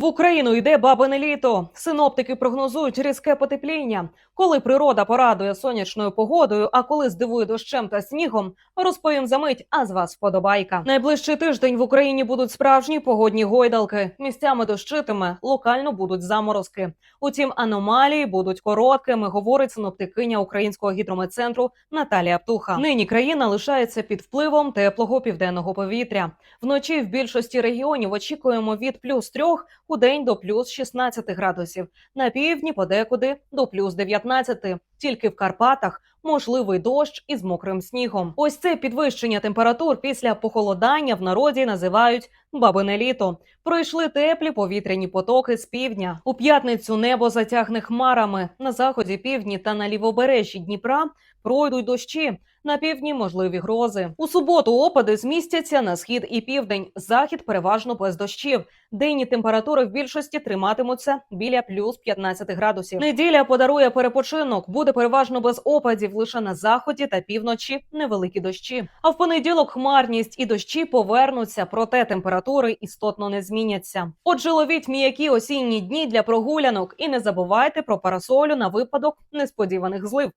В Україну йде бабине літо. Синоптики прогнозують різке потепління. Коли природа порадує сонячною погодою, а коли здивує дощем та снігом, розповім за мить. А з вас вподобайка. Найближчий тиждень в Україні будуть справжні погодні гойдалки. Місцями дощитиме, локально будуть заморозки. Утім, аномалії будуть короткими, говорить синоптикиня українського гідрометцентру Наталія Птуха. Нині країна лишається під впливом теплого південного повітря. Вночі в більшості регіонів очікуємо від плюс 3 у день до плюс 16 градусів. На півдні подекуди до плюс 19. Тільки в Карпатах можливий дощ із мокрим снігом. Ось це підвищення температур після похолодання в народі називають бабине літо. Пройшли теплі повітряні потоки з півдня. У п'ятницю небо затягне хмарами. На заході півдні та на лівобережжі Дніпра пройдуть дощі. На півдні можливі грози. У суботу опади змістяться на схід і південь. Захід переважно без дощів. Денні температури в більшості триматимуться біля плюс 15 градусів. Неділя подарує перепочинок. Буде переважно без опадів лише на заході та півночі невеликі дощі. А в понеділок хмарність і дощі повернуться, проте температури істотно не зміняться. Отже, ловіть м'які осінні дні для прогулянок і не забувайте про парасолю на випадок несподіваних злив.